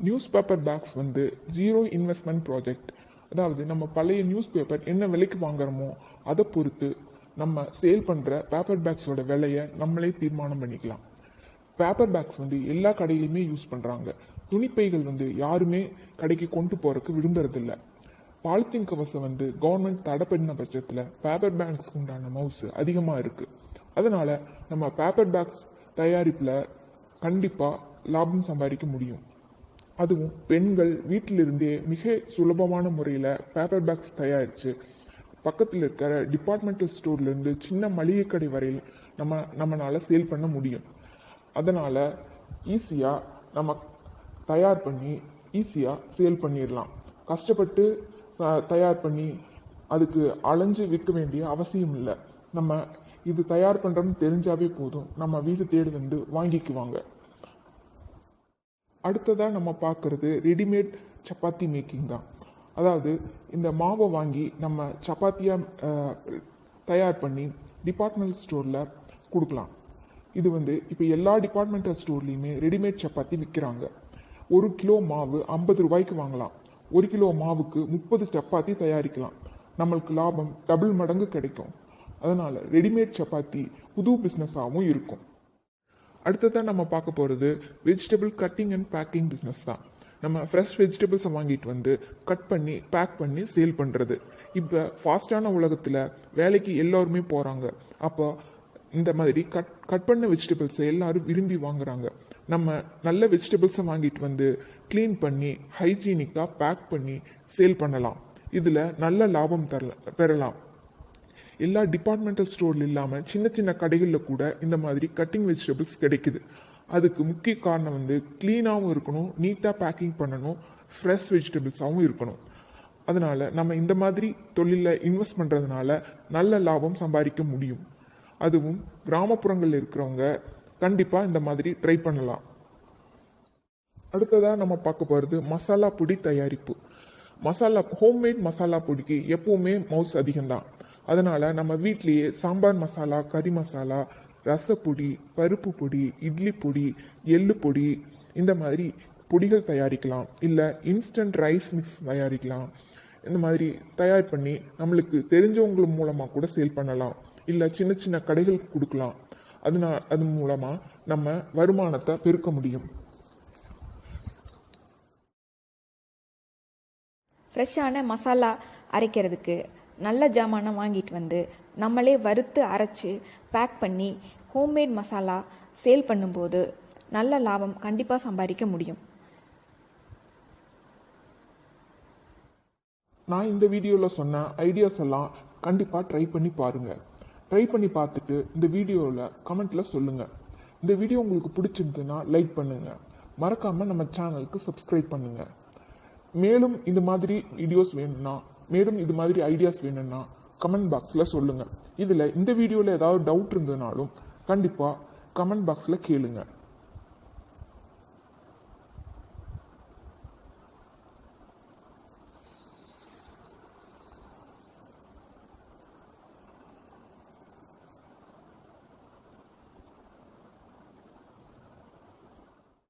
News paper bags வந்து zero investment project அதாவது நம்ம பழைய நியூஸ் பேப்பர் என்ன விலைக்கு வாங்குறோமோ அதை பொறுத்து நம்ம சேல் பண்ணுற பேப்பர் பேக்ஸோட விலையை நம்மளே தீர்மானம் பண்ணிக்கலாம். பேப்பர் பேக்ஸ் வந்து எல்லா கடையிலுமே யூஸ் பண்ணுறாங்க துணிப்பைகள் வந்து யாருமே கடைக்கு கொண்டு போகிறதுக்கு விரும்புறதில்ல. பாலித்தீன் கவசம் வந்து கவர்மெண்ட் தடை பட்சத்தில் பேப்பர் பேக்ஸ்க்கு உண்டான மவுஸ் அதிகமாக இருக்குது அதனால் நம்ம பேப்பர் பேக்ஸ் தயாரிப்பில் கண்டிப்பாக லாபம் சம்பாதிக்க முடியும். அதுவும் பெண்கள் வீட்டிலிருந்தே மிக சுலபமான முறையில் பேப்பர் பேக்ஸ் தயாரித்து பக்கத்தில் இருக்கிற டிபார்ட்மெண்டல் ஸ்டோர்லேருந்து சின்ன மளிகை கடை வரையில் நம்ம நம்மளால் சேல் பண்ண முடியும். அதனால் ஈஸியாக நம்ம தயார் பண்ணி ஈஸியாக சேல் பண்ணிடலாம் கஷ்டப்பட்டு தயார் பண்ணி அதுக்கு அலைஞ்சு விற்க வேண்டிய அவசியம் இல்லை. நம்ம இது தயார் பண்ணுறோம்னு தெரிஞ்சாவே போதும். நம்ம வீடு தேடி வந்து வாங்கிக்குவாங்க. அடுத்ததாக நம்ம பார்க்குறது ரெடிமேட் சப்பாத்தி மேக்கிங் தான். அதாவது இந்த மாவை வாங்கி நம்ம சப்பாத்தியாக தயார் பண்ணி டிபார்ட்மெண்ட் ஸ்டோரில் கொடுக்கலாம். இது வந்து இப்போ எல்லா டிபார்ட்மெண்டல் ஸ்டோர்லேயுமே ரெடிமேட் சப்பாத்தி விற்கிறாங்க ஒரு கிலோ மாவு ஐம்பது ரூபாய்க்கு வாங்கலாம். ஒரு கிலோ மாவுக்கு முப்பது சப்பாத்தி தயாரிக்கலாம். நம்மளுக்கு லாபம் டபுள் மடங்கு கிடைக்கும். அதனால் ரெடிமேட் சப்பாத்தி புது பிஸ்னஸாகவும் இருக்கும். அடுத்ததாக நம்ம பார்க்க போகிறது vegetable cutting and packing business தான். நம்ம ஃப்ரெஷ் வெஜிடபிள்ஸை வாங்கிட்டு வந்து கட் பண்ணி பேக் பண்ணி சேல் பண்ணுறது இப்போ ஃபாஸ்டான உலகத்தில் வேலைக்கு எல்லோருமே போகிறாங்க அப்போ இந்த மாதிரி கட் கட் பண்ண வெஜிடபிள்ஸை எல்லோரும் விரும்பி வாங்குறாங்க. நம்ம நல்ல வெஜிடபிள்ஸை வாங்கிட்டு வந்து க்ளீன் பண்ணி ஹைஜீனிக்காக பேக் பண்ணி சேல் பண்ணலாம். இதில் நல்ல லாபம் தரலாம் பெறலாம். எல்லா டிபார்ட்மெண்டல் ஸ்டோர்ல இல்லாமல் சின்ன சின்ன கடைகளில் கூட இந்த மாதிரி கட்டிங் வெஜிடபிள்ஸ் கிடைக்குது. அதுக்கு முக்கிய காரணம் வந்து க்ளீனாகவும் இருக்கணும் நீட்டாக பேக்கிங் பண்ணணும் ஃப்ரெஷ் வெஜிடபிள்ஸாகவும் இருக்கணும். அதனால் நம்ம இந்த மாதிரி தொழிலில் இன்வெஸ்ட் பண்ணுறதுனால நல்ல லாபம் சம்பாதிக்க முடியும். அதுவும் கிராமப்புறங்களில் இருக்கிறவங்க கண்டிப்பாக இந்த மாதிரி ட்ரை பண்ணலாம். அடுத்ததாக நம்ம பார்க்க போகிறது மசாலா பொடி தயாரிப்பு. மசாலா ஹோம்மேட் மசாலா பொடிக்கு எப்பவுமே மவுஸ் அதிகம்தான். அதனால் நம்ம வீட்லேயே சாம்பார் மசாலா கறி மசாலா ரசப்பொடி பருப்பு பொடி இட்லி பொடி எள்ளு பொடி இந்த மாதிரி பொடிகள் தயாரிக்கலாம். இல்லை இன்ஸ்டன்ட் ரைஸ் மிக்ஸ் தயாரிக்கலாம். இந்த மாதிரி தயார் பண்ணி நம்மளுக்கு தெரிஞ்சவங்க மூலமாக கூட சேல் பண்ணலாம். இல்லை சின்ன சின்ன கடைகளுக்கு கொடுக்கலாம். அதனால் அது மூலமாக நம்ம வருமானத்தை பெருக்க முடியும். ஃப்ரெஷ்ஷான மசாலா அரைக்கிறதுக்கு நல்ல ஜாமானை வாங்கிட்டு வந்து நம்மளே வறுத்து அரைச்சு பேக் பண்ணி ஹோம்மேட் மசாலா சேல் பண்ணும்போது நல்ல லாபம் கண்டிப்பாக சம்பாதிக்க முடியும். நான் இந்த வீடியோவில் சொன்ன ஐடியாஸ் எல்லாம் கண்டிப்பாக ட்ரை பண்ணி பாருங்கள் ட்ரை பண்ணி பார்த்துட்டு இந்த வீடியோவில் கமெண்ட்டில் சொல்லுங்கள் இந்த வீடியோ உங்களுக்கு பிடிச்சிருந்ததுன்னா லைக் பண்ணுங்கள் மறக்காமல் நம்ம சேனலுக்கு சப்ஸ்கிரைப் பண்ணுங்கள் மேலும் இந்த மாதிரி வீடியோஸ் வேணும்னா மேலும் இது மாதிரி ஐடியாஸ் வேணும்னா கமெண்ட் பாக்ஸில் சொல்லுங்கள் இதில் இந்த வீடியோவில் ஏதாவது டவுட் இருந்ததுனாலும் கண்டிப்பாக கமெண்ட் பாக்ஸில் கேளுங்கள்